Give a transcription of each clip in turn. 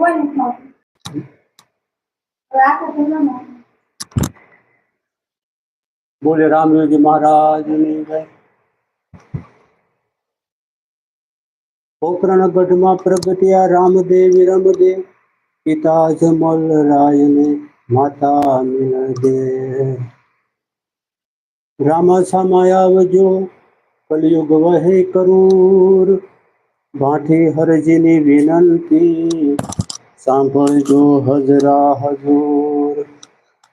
પૂનમ બોલે રામદેવજી મહારાજની જય પોખરણ ગઢમાં પ્રગટ્યા રામદેવ રમદેવ પિતા જમલ રાયને માતા મિલદે રામા સામા આવજો કલયુગ વહે કરૂર ભાઠી હરજીની વિનંતી સાંભળજો હજરા હજૂર.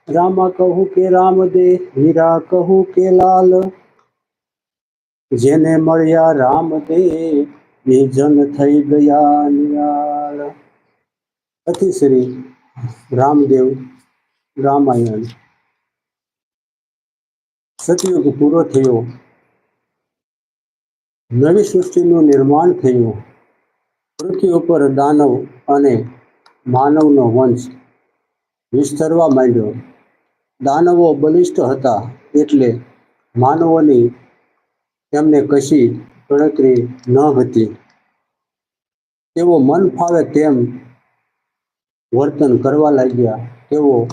રામા કહું કે રામદે, હીરા કહું કે લાલ. જેને મળ્યા રામદે નિજન થઈ ગયા નિયાળ અતિ શ્રી રામદેવ રામાયણ. સતયુગ પૂરો થયો. નવી સૃષ્ટિનું નિર્માણ થયું. પૃથ્વી ઉપર દાનવ અને માનવનો વંશ વિસ્તરવા માંડ્યો. દાનવો બલિષ્ઠ હતા એટલે માનવોની તેમને કશી ગણતરી ન હતી. તેઓ મન ફાવે તેમ વર્તન કરવા લાગ્યા. તેઓ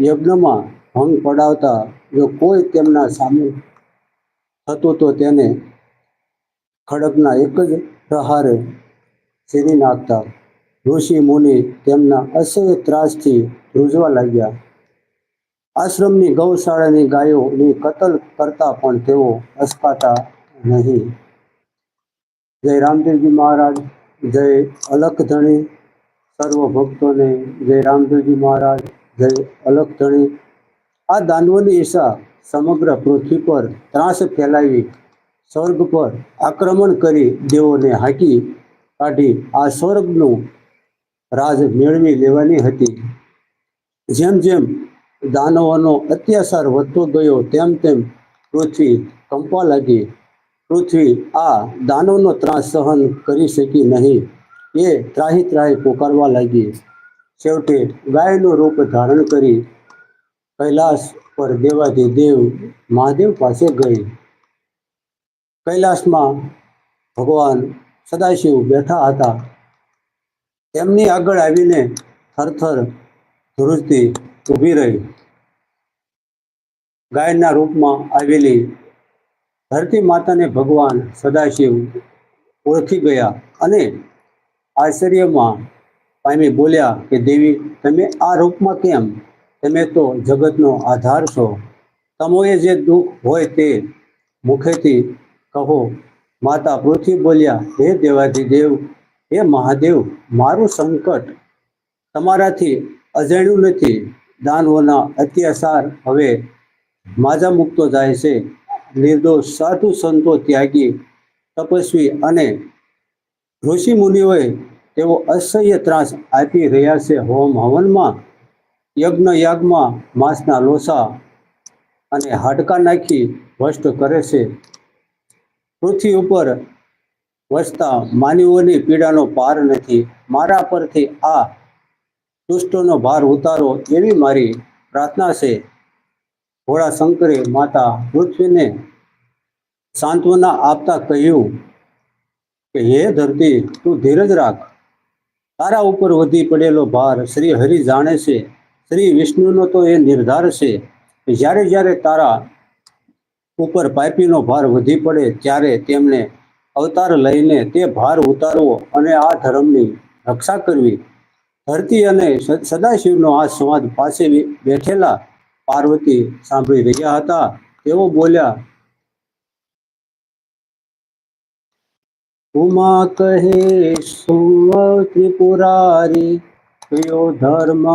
યજ્ઞમાં ભંગ પડાવતા જો કોઈ તેમના સામે થતું તો તેને ખડકના એક જ પ્રહારે સીરી નાખતા. ઋષિ મુનિ તેમના અસહ્ય ત્રાસથી ધ્રુજવા લાગ્યા. આશ્રમની ગૌશાળાની ગાયોની કતલ કરતા પણ તેઓ અસકાતા નહીં. જય રામદેવજી મહારાજ, જય અલખધણી સર્વ ભક્તોને જય રામદેવજી મહારાજ, જય અલખધણી. આ દાનવની ઈશા સમગ્ર પૃથ્વી પર ત્રાસ ફેલાવી, સ્વર્ગ પર આક્રમણ કરી દેવોને હાકી કાઢી આ સ્વર્ગનું રાજ મેળવી લેવાની હતી. જેમ જેમ દાનવોનો અત્યાચાર વધતો ગયો, તેમ તેમ પૃથ્વી કંપવા લાગી. પૃથ્વી આ દાનવનો ત્રાસ સહન કરી શકી નહીં. એ ત્રાહી ત્રાહી પોકારવા લાગી. છેવટે ગાયનું રૂપ ધારણ કરી કૈલાસ પર દેવાથી દેવ મહાદેવ પાસે ગઈ. કૈલાસમાં ભગવાન સદાશિવ બેઠા હતા. એમની આગળ આવીને થરથર ધ્રુજતી ઊભી રહી. ગાયના રૂપમાં આવેલી ધરતી માતાને ભગવાન સદાશિવ ઓળખી ગયા અને આશ્ચર્યમાં પામી બોલ્યા કે, દેવી, તમે આ રૂપમાં કેમ? તમે તો જગતનો આધાર છો. તમોએ જે દુઃખ હોય તે મુખેથી કહો. માતા પૃથ્વી બોલ્યા, હે દેવાથી દેવ હે મહાદેવ, મારું સંકટ તમારાથી અજાણ્યું નથી. દાનવોના અત્યાચાર હવે માજા મૂકતો જાય છે. નિર્દોષ, સાધુ સંતો ત્યાગી, તપસ્વી અને ઋષિ મુનિઓએ તેઓ અસહ્ય ત્રાસ આપી રહ્યા છે. હોમ હવનમાં યજ્ઞ યાગમાં માંસના લોસા અને હાડકા નાખી ભ્રષ્ટ કરે છે. પૃથ્વી ઉપર વસતા માનવીઓની પીડાનો પાર નથી. મારા પરથી આ દુષ્ટોનો ભાર ઉતારો એવી મારી પ્રાર્થના છે. ભોળા શંકરે માતા પૃથ્વીને સાંત્વના આપતા કહ્યું કે, હે ધરતી, તું ધીરજ રાખ. તારા ઉપર વધી પડેલો ભાર શ્રી હરિ જાણે છે. શ્રી વિષ્ણુનો તો એ નિર્ધાર છે જ્યારે જ્યારે તારા ઉપર પાઇપીનો ભાર વધી પડે ત્યારે તેમણે અવતાર લઈને તે ભાર ઉતારવો અને આ ધર્મની રક્ષા કરવી. ધરતી અને સદાશિવનો આ સંવાદ પાસે બેઠેલા પાર્વતી સાંભળી રહ્યા હતા. તેઓ બોલ્યા, ઉમા કહે સુવ ત્રિપુરારી, કયો ધર્મ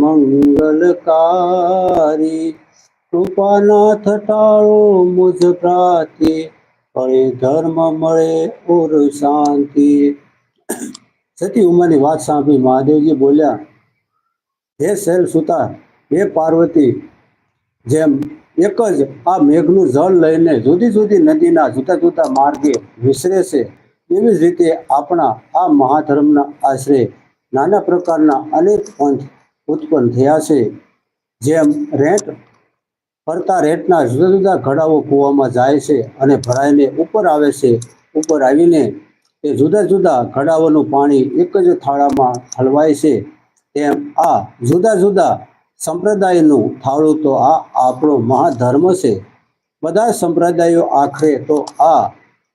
મંગલકારી? કૃપાનાથ ટાળો મુજ પ્રાતી ફળે ધર્મ મળે ઓર શાંતિ. સતી ઉમાની વાત સાંભળી મહાદેવજી બોલ્યા, હે શૈલ સુતા, હે પાર્વતી, જેમ એક જ આ મેઘનું જળ લઈને જુદી જુદી નદીના જુદા જુદા માર્ગે વિસરે છે, એવી જ રીતે આપણા આ મહાધર્મના આશરે નાના પ્રકારના અનેક પંથ ઉત્પન્ન થયા છે. જેમ રેત ફરતા રેટના જુદા જુદા ઘડાઓ કૂવામાં જાય છે અને ભરાઈને ઉપર આવે છે. ઉપર આવીને તે જુદા જુદા ઘડાઓનું પાણી એક જ થાળામાં હલવાય છે. તેમ આ જુદા જુદા સંપ્રદાયનું થાળું તો આ આપણો મહાધર્મ છે. બધા સંપ્રદાયો આખરે તો આ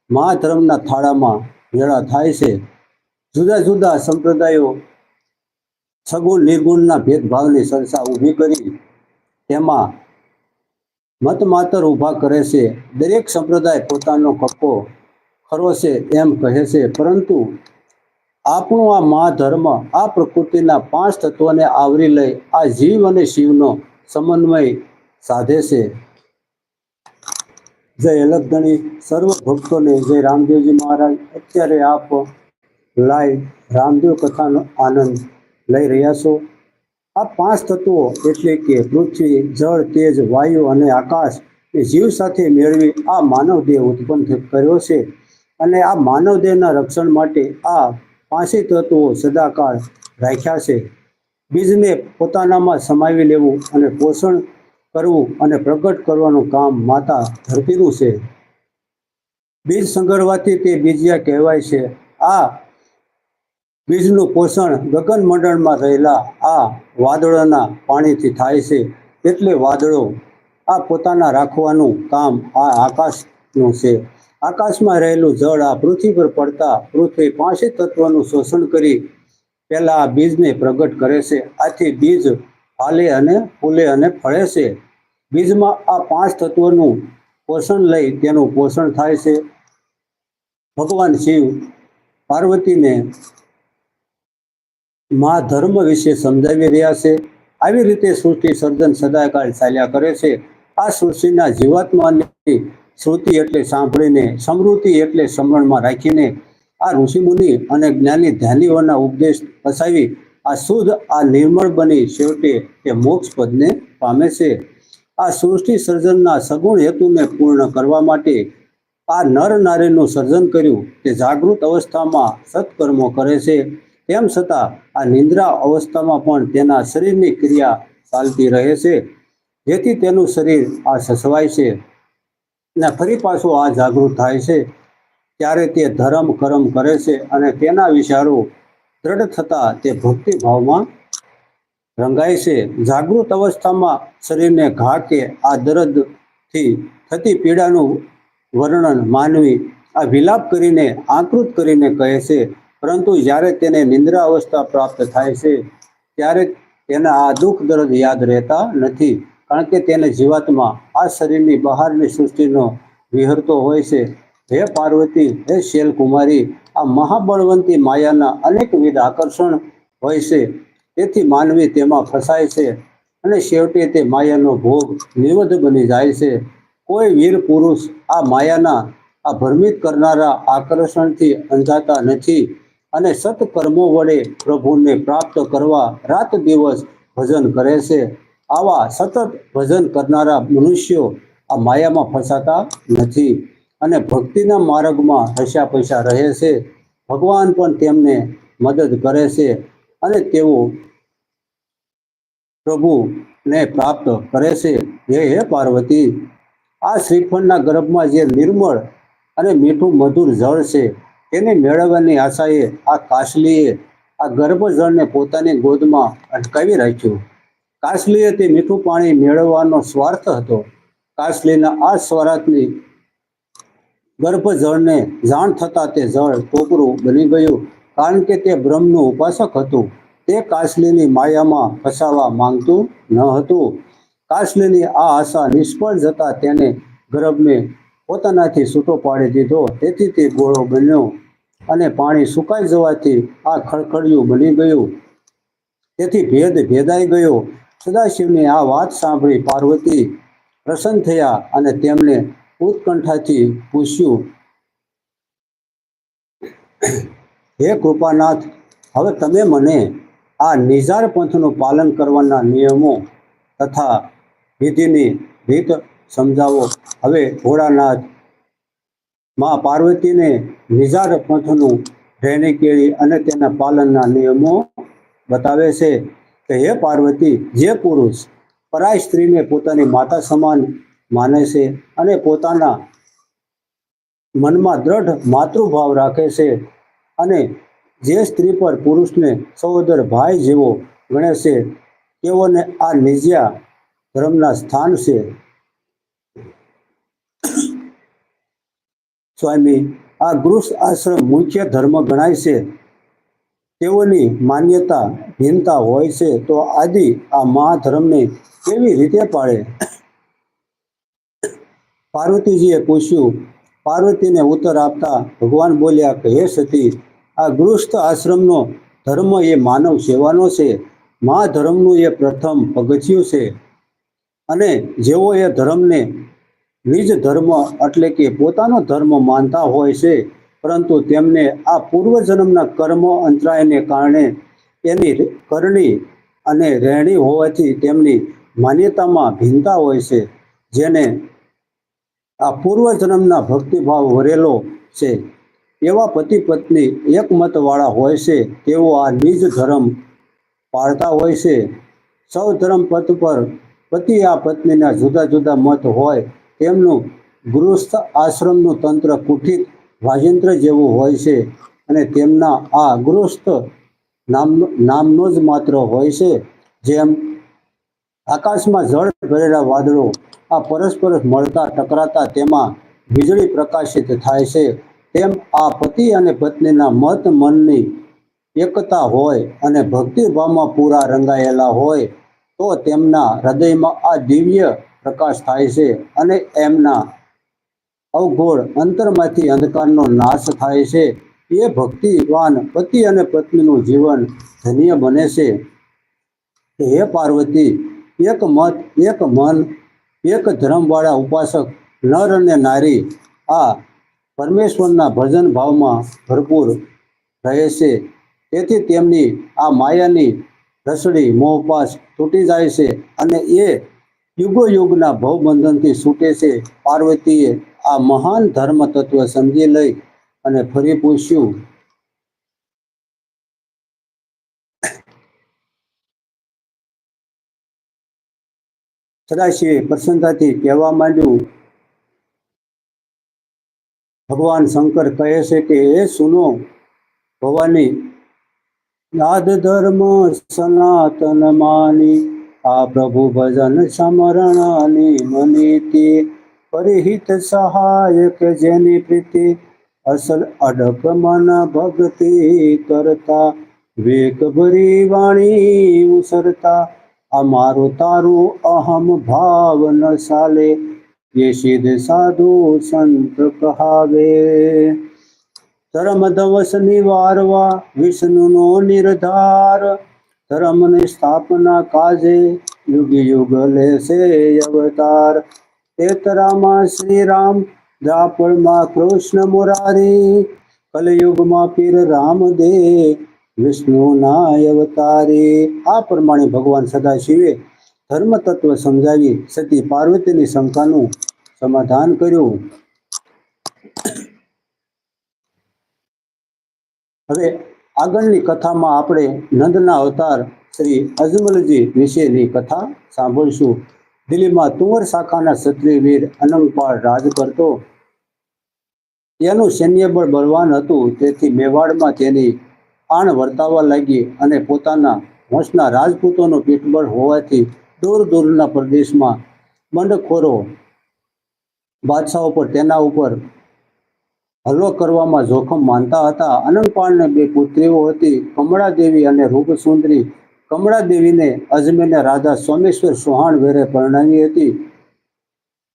મહાધર્મના થાળામાં ભેળા થાય છે. જુદા જુદા સંપ્રદાયો સગુણ નિર્ગુણના ભેદભાવની સંસ્થા ઊભી કરી, તેમાં મત માત્ર ઊભા કરે છે. દરેક સંપ્રદાય પોતાનો કક્કો ખરો છે એમ કહે છે. પરંતુ આપણું આ મહાધર્મ, આ પ્રકૃતિના પાંચ તત્વોને આવરી લઈ આ જીવ અને શિવનો સમન્વય સાધે છે. જય અલગધણી સર્વ ભક્તોને જય રામદેવજી મહારાજ. અત્યારે આપ લાઈવ રામદેવ કથાનો આનંદ લઈ રહ્યા છો. આ પાંચ તત્વો એટલે કે પૃથ્વી, જળ, તેજ, વાયુ અને આકાશ એ જીવ સાથે મેળવી આ માનવ દેહ ઉત્પન્ન કર્યો છે. અને આ માનવ દેહના રક્ષણ માટે આ પાંચે તત્વો સદાકાળ રાખ્યા છે. બીજને પોતાનામાં સમાવી લેવું અને પોષણ કરવું અને પ્રગટ કરવાનું કામ માતા ધરતીનું છે. બીજ સંગરવાથી તે બીજિયા કહેવાય છે. આ બીજનું પોષણ ગગન મંડળમાં રહેલા આ વાદળોના પાણીથી થાય છે એટલે વાદળો આ પોતાના રાખવાનું કામ આ આકાશનું છે. આકાશમાં રહેલું જળ આ પૃથ્વી પર પડતા પૃથ્વી પાંચે તત્વનું શોષણ કરી પહેલા આ બીજને પ્રગટ કરે છે. આથી બીજ ફાલે અને ફૂલે અને ફળે છે. બીજમાં આ પાંચ તત્વોનું પોષણ લઈ તેનું પોષણ થાય છે. ભગવાન શિવ પાર્વતીને મા ધર્મ વિશે સમજાવી રહ્યા છે. આવી રીતે સૃષ્ટિ સર્જન સદાકાળ ચાલ્યા કરે છે. આ સૃષ્ટિના જીવાત્માની શ્રુતિ એટલે સાંભળીને, સમૃદ્ધિ એટલે સમરણમાં રાખીને, આ ઋષિમુનિ અને જ્ઞાની ધ્યાનીઓના ઉપદેશ પસાવી આ શુદ્ધ, આ નિર્મળ બની છેવટે તે મોક્ષ પદને પામે છે. આ સૃષ્ટિ સર્જનના સગુણ હેતુને પૂર્ણ કરવા માટે આ નર નારીનું સર્જન કર્યું. તે જાગૃત અવસ્થામાં સત્કર્મો કરે છે. તેમ છતાં આ નિંદ્રા અવસ્થામાં પણ તેના શરીરની ક્રિયા ચાલતી રહે છે. જેથી તેનું શરીર આ સસવાય છે અને ફરી પાછું આ જાગૃત થાય છે. ત્યારે તે ધર્મ કર્મ કરે છે અને તેના વિચારો દ્રઢ થતા તે ભક્તિભાવમાં રંગાય છે. જાગૃત અવસ્થામાં શરીરને ઘા કે આ દર્દથી થતી પીડાનું વર્ણન માનવી આ વિલાપ કરીને આકૃત કરીને કહે છે પરંતુ જ્યારે તેને નિંદ્રા અવસ્થા પ્રાપ્ત થાય છે, ત્યારે તેના આ દુઃખ દર્દ યાદ રહેતા નથી. કારણ કે તેને જીવાત્મા આ શરીરની બહારની સૃષ્ટિનો વિહરતો હોય છે. હે પાર્વતી, હે શૈલકુમારી, આ મહાબળવંતી માયાના અનેકવિધ આકર્ષણ હોય છે. તેથી માનવી તેમાં ફસાય છે અને છેવટે તે માયાનો ભોગ નિવધ બની જાય છે. કોઈ વીર પુરુષ આ માયાના આ ભ્રમિત કરનારા આકર્ષણથી અંધાતા નથી. અને સત્કર્મો વડે પ્રભુને પ્રાપ્ત કરવા રાત દિવસ ભજન કરે છે. આવા સતત ભજન કરનારા મનુષ્યો આ માયામાં ફસાતા નથી અને ભક્તિના માર્ગમાં હસ્યા પૈસા રહે છે. ભગવાન પણ તેમને મદદ કરે છે અને તેઓ પ્રભુને પ્રાપ્ત કરે છે. હે હે પાર્વતી, આ શ્રીફળના ગર્ભમાં જે નિર્મળ અને મીઠું મધુર જળ છે તેને મેળવવાની આશાએ, આ કાસલીએ, આ ગર્ભજળને પોતાની ગોદમાં અટકાવી રાખ્યું. કાસલીએ તે મીઠું પાણી મેળવવાનો સ્વાર્થ હતો. કાસલીના આ સ્વરાતની ગર્ભજળને જાણ થતા તે જળ ટોપરું બની ગયું કારણ કે તે બ્રહ્મનું ઉપાસક હતું. તે કાસલીની માયામાં ફસાવા માંગતું ન હતું. કાસલીની આ આશા નિષ્ફળ જતા તેને ગર્ભને પોતાનાથી છૂટો પાડી દીધો. તેથી તે ગોળો બન્યો અને પાણી સુકાઈ જવાથી આ ખળખળિયું બની ગયું. તેથી ભેદ ભેદાઈ ગયો. સદાશિવની આ વાત સાંભળી પાર્વતી પ્રસન્ન થયા અને તેમને ઉત્કંઠાથી પૂછ્યું, હે કૃપાનાથ, હવે તમે મને આ નિઝાર પંથનું પાલન કરવાના નિયમો તથા વિધિની રીત સમજાવો. હવે ભોળાનાથમાં પાર્વતીને નિઝાર પંથનું રહેણી કેળી અને તેના પાલનના નિયમો બતાવે છે કે હે પાર્વતી, જે પુરુષ પરાય સ્ત્રીને પોતાની માતા સમાન માને છે અને પોતાના મનમાં દ્રઢ માતૃભાવ રાખે છે અને જે સ્ત્રી પર પુરુષને સહોદર ભાઈ જેવો ગણે છે, તેઓને આ નિજ્યા ધર્મના સ્થાન છે. સ્વામી, આ ગૃહ આશ્રમ મુખ્ય ધર્મ ગણાય છે. તેઓની માન્યતા, ભિન્નતા હોય છે, તો આદિ આ મહાધર્મને કેવી રીતે પાળે? પાર્વતીજીએ પૂછ્યું, પાર્વતીને ઉત્તર આપતા ભગવાન બોલ્યા કે હે સતી, આ ગૃહસ્થ આશ્રમનો ધર્મ એ માનવ સેવાનો છે. મહાધર્મનું એ પ્રથમ પગથિયું છે. અને જેઓ એ ધર્મને નિજ ધર્મ એટલે કે પોતાનો ધર્મ માનતા હોય છે, પરંતુ તેમને આ પૂર્વજન્મના કર્મ અંતરાયને કારણે તેની કરણી અને રહેણી હોવાથી તેમની માન્યતામાં ભિન્નતા હોય છે, જેને આ પૂર્વજન્મના ભક્તિભાવ વરેલો છે. એવા પતિ પત્ની એકમતવાળા હોય છે, તેઓ આ નિજ ધર્મ પાળતા હોય છે. સૌ ધર્મ પથ પર પતિ આ પત્નીના જુદા જુદા મત હોય તેમનું ગૃહસ્થ આશ્રમનું તંત્ર કુઠિત વાજિંત્ર જેવું હોય છે અને તેમના આ ગૃહસ્થ નામ, નામનો જ માત્ર હોય છે. જેમ આકાશમાં જળ ભરેલા વાદળો આ પરસ્પર મળતા ટકરાતા તેમાં વીજળી પ્રકાશિત થાય છે. તેમ આ પતિ અને પત્નીના મત મનની એકતા હોય અને ભક્તિભાવમાં પૂરા રંગાયેલા હોય તો તેમના હૃદયમાં આ દિવ્ય પ્રકાશ થાય છે અને એમના અવઘોળ અંતરમાંથી અંધકારનો નાશ થાય છે. એ ભક્તિવાન પતિ અને પત્નીનું જીવન ધન્ય બને છે. હે પાર્વતી, એક મત, એક મન, એક ધર્મવાળા ઉપાસક, નર અને નારી આ પરમેશ્વરના ભજન ભાવમાં ભરપૂર રહે છે. તેથી તેમની આ માયાની રસડી મોહપાસ તૂટી જાય છે અને એ યુગો યુગના ભવબંધનથી છૂટે છે. પાર્વતીએ આ મહાન ધર્મ તત્વ સમજી લઈ અને ફરી પૂછ્યું, સદાશિવે પ્રસન્નતાથી કહેવા માંડ્યું, ભગવાન શંકર કહે છે કે એ સુનો, ભવાની નાદ ધર્મ સનાતન માની આ પ્રભુ ભજન સમરણની મનીતિ પરિહિત સહાયક જેની પ્રીતિ અસલ અડક મન ભક્તિ કરતા, વેગ ભરી વાણી ઉસરતા, અમારું તારું અહમ ભાવ ન સાલે, એ સિદ્ધ સાધુ સંત કહાવે. ધર્મ દવસ નિવારવા વિષ્ણુનો નિર્ધાર ધર્મની સ્થાપના કાજે યુગ યુગ લેશે અવતાર. તેતરામાં શ્રી રામ દ્વાપરમાં કૃષ્ણ મુરારી, કલયુગમાં પીર રામદેવ વિષ્ણુના અવતારી. આ પ્રમાણે ભગવાન સદાશિવે ધર્મ તત્વ સમજાવી સતી પાર્વતીની શંકાનું સમાધાન કર્યું. હવે આગળની કથામાં આપણે નંદના અવતાર શ્રી અજમલજી વિશેની કથા સાંભળશું. દિલ્હીમાં તુંવર શાખાના ક્ષત્રિયવીર અનંગપાળ રાજ કરતો. તેનું સૈન્યબળ બળવાન હતું, તેથી મેવાડમાં તેની આણ વર્તાવા લાગી અને પોતાના વંશના રાજપૂતોનું પીઠબળ હોવાથી દૂર દૂરના પ્રદેશમાં બંડખોરો બાદશાહ ઉપર તેના ઉપર હલ્લો કરવામાં જોખમ માનતા હતા. અનંતપાળને બે પુત્રીઓ હતી, કમળાદેવી અને રૂપસુંદરી. કમળાદેવીને અજમેરના રાજા સોમેશ્વર સોહાણ વેરે પરણાવી હતી.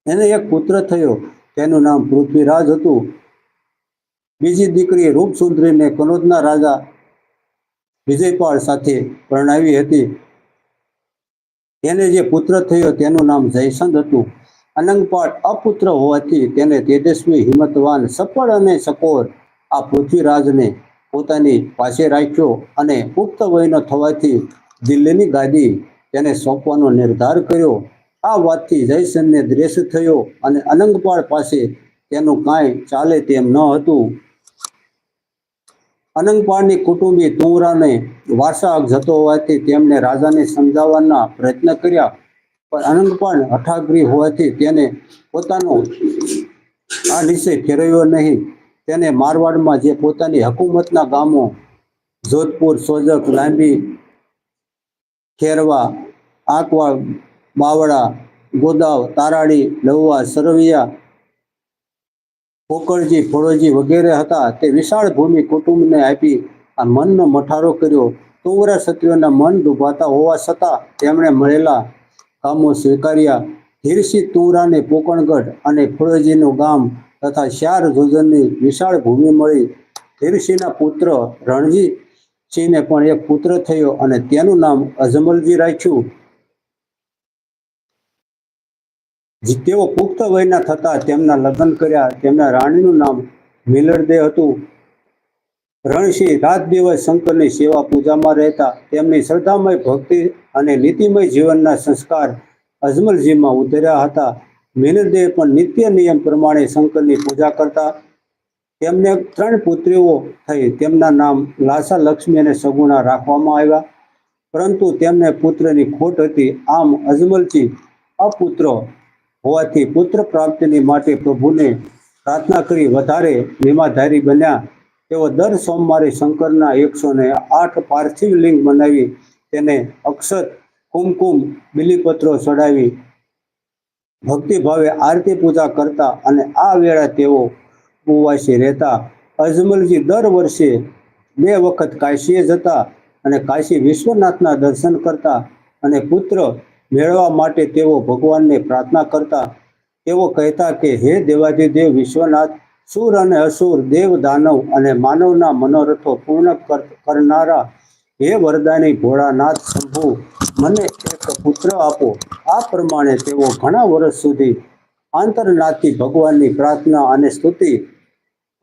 એને એક પુત્ર થયો, તેનું નામ પૃથ્વીરાજ હતું. બીજી દીકરી રૂપસુંદરીને કનોજના રાજા વિજયપાળ સાથે પરણાવી હતી. તેને જે પુત્ર થયો, તેનું નામ જયસંદ હતું. અનંગપાળ અપુત્ર હોવાથી તેને તેજસ્વી, હિંમતવાન, સફળ અને સકોર આ પૃથ્વીરાજને પોતાની પાસે રાખ્યો અને પુખ્ત વયનો થવાથી દિલ્હીની ગાદી તેને સોંપવાનો નિર્ધાર કર્યો. આ વાતથી જયસંદને દ્રેશ થયો અને અનંગપાળ પાસે તેનું કાંઈ ચાલે તેમ ન હતું. અનંગપાળની કુટુંબી તુંવરાને વારસા જતો હોવાથી તેમણે રાજાને સમજાવવાના પ્રયત્ન કર્યા. પણ અનંગપાળ હઠાગ્રી હોવાથી તેને પોતાનો આ નિશ્ચય ફેરવ્યો નહીં. તેને મારવાડમાં જે પોતાની હકુમતના ગામો જોધપુર, સોજક, લાંબી, ખેરવા આકવાડ બાવળા, ગોદાવ, તારાડી, લવવા, સરવિયા પોકળજી ફળોજી વગેરે હતા. તે વિશાળ ભૂમિ કુટુંબને આપી આ મનનો મઠારો કર્યો. તુવરા ક્ષત્રિયોના મન દુભાતા હોવા છતાં તેમણે મળેલા કામો સ્વીકાર્યા. હિરસી તુરાને પોકણગઢ અને ફળજીનું ગામ તથા શાર જોજનની વિશાળ ભૂમિ મળી. હિરસીના પુત્ર રણજી પણ એક પુત્ર થયો અને તેનું નામ અજમલજી રાખ્યું. તેઓ પુખ્ત વયના થતા તેમના લગ્ન કર્યા. તેમના રાણીનું નામ મિલરદે હતું. રણસિંહ રાત દિવસ શંકરની સેવા પૂજામાં રહેતા. તેમની શ્રદ્ધામય ભક્તિ અને નીતિમય જીવનના સંસ્કાર અજમલજીમાં ઉતર્યા હતા. મિલરદે પણ નિત્ય નિયમ પ્રમાણે શંકરની પૂજા કરતા. તેમને ત્રણ પુત્રીઓ થઈ. તેમના નામ લાસા, લક્ષ્મી અને સગુણા રાખવામાં આવ્યા. પરંતુ તેમને પુત્રની ખોટ હતી. આમ અજમલજી અપુત્ર હોવાથી પુત્ર પ્રાપ્તિની માટે પ્રભુને પ્રાર્થના કરી વધારે નિમાધારી બન્યા. તેઓ દર સોમવારે શંકરના એકસો ને આઠ પાર્થિવ લિંગ બનાવી તેને અક્ષત કુમકુમ બિલીપત્રો ચડાવી ભક્તિભાવે આરતી પૂજા કરતા અને આ વેળા તેઓ ઉપવાસી રહેતા. અજમલજી દર વર્ષે બે વખત કાશીએ જતા અને કાશી વિશ્વનાથના દર્શન કરતા અને પુત્ર મેળવવા માટે તેઓ ભગવાનને પ્રાર્થના કરતા. તેઓ કહેતા કે, હે દેવાજી દેવ વિશ્વનાથ સુર અને અસુર, દેવ, દાનવ અને માનવના મનોરથો પૂર્ણ કરનારા હે વરદાની ભોળાનાથ શંભુ, મને એક પુત્ર આપો. આ પ્રમાણે તેઓ ઘણા વર્ષ સુધી આંતરનાથી ભગવાનની પ્રાર્થના અને સ્તુતિ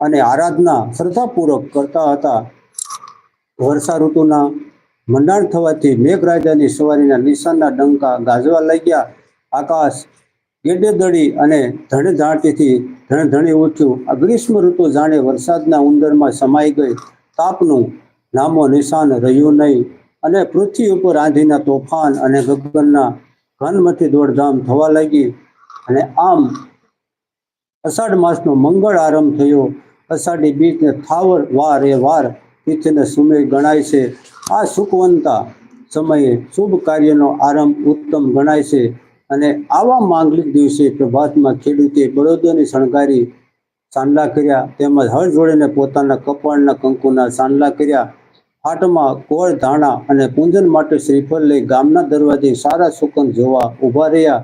અને આરાધના શ્રદ્ધાપૂર્વક કરતા હતા. વર્ષા ઋતુના મંડાણ થવાથી મેઘરાજાની સવારીના નિશાનના ડંકા ગાજવા લાગ્યા. આકાશ ગેડેદડી અને ધણધાણતીથી ધણધણી ઉઠ્યું આ ગ્રીષ્મ ઋતુ જાણે વરસાદના ઉંદરમાં સમાઈ ગઈ. તાપનું નામો નિશાન રહ્યું નહીં અને પૃથ્વી ઉપર આંધીના તોફાન અને ગગનના ઘનમથી દોડધામ થવા લાગી અને આમ અષાઢ માસનો મંગળ આરંભ થયો. અષાઢી બીજને થાવર વાર એ વાર તિથિને સુમેળ ગણાય છે. આ સુખવંતા સમયે શુભ કાર્યનો આરંભ ઉત્તમ ગણાય છે. અને આવા માંગલિક દિવસે પ્રભાતમાં ખેડૂતે બળદોની શણગારી સાંડલા કર્યા તેમજ હળ જોડીને પોતાના કપાળના કંકુના સાંડલા કર્યા. હાટમાં કોળ ધાણા અને પૂંજન માટે શ્રીફળ લઈ ગામના દરવાજે સારા સુકન જોવા ઊભા રહ્યા.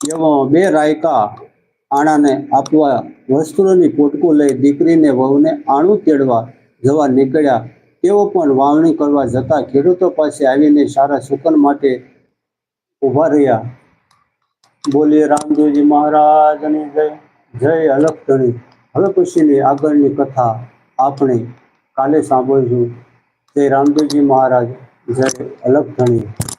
એવામાં બે રાયકા આણાને આપવા વસ્ત્રોની પોટકું લઈ દીકરીને વહુને આણું તેડવા જવા નીકળ્યા. તેઓ પણ વાવણી કરવા જતા ખેડૂતો પાસે આવીને સારા સુકન માટે ઊભા રહ્યા. બોલીએ રામદેવજી મહારાજની જય જય અલખધણી હવે પછીની આગળની કથા આપણે કાલે સાંભળીશું. જય રામદેવજી મહારાજ, જય અલખધણી